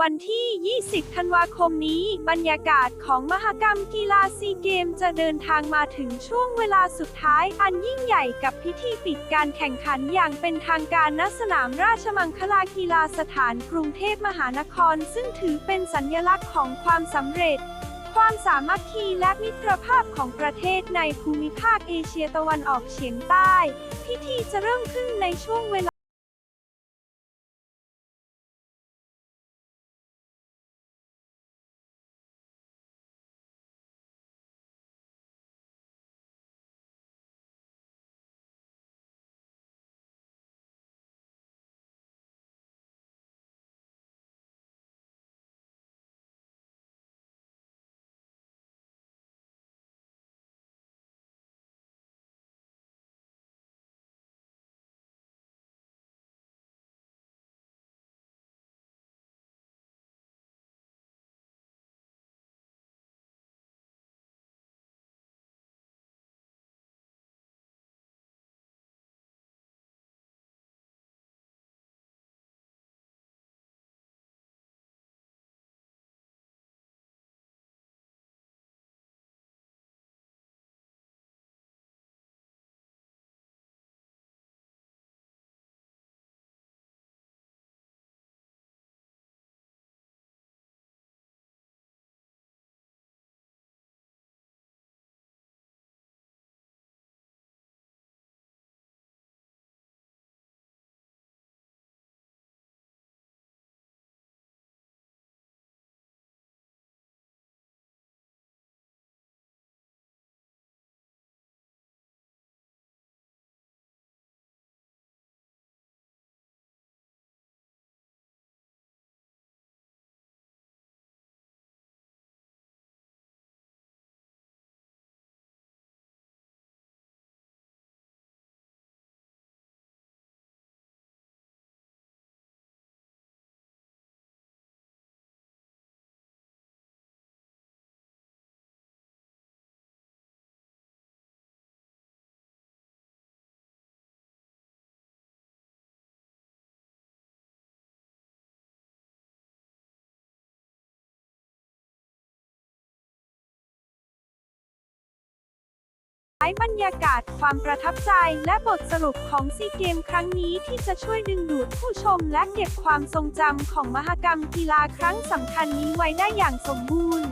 วันที่ 20 ธันวาคมนี้ บรรยากาศของมหกรรมกีฬาซีเกมจะเดินทางมาถึงช่วงเวลาสุดท้ายอันยิ่งใหญ่กับพิธีปิดการแข่งขันอย่างเป็นทางการณสนามราชมังคลากีฬาสถานกรุงเทพมหานคร ซึ่งถือเป็นสัญลักษณ์ของความสำเร็จความสามัคคีและมิตรภาพของประเทศในภูมิภาคเอเชียตะวันออกเฉียงใต้ พิธีจะเริ่มขึ้นในช่วงเว ท้ายบรรยากาศความประทับใจและบทสรุปของซีเกมครั้งนี้ที่จะช่วยดึงดูดผู้ชมและเก็บความทรงจำของมหกรรมกีฬาครั้งสำคัญนี้ไว้ได้อย่างสมบูรณ์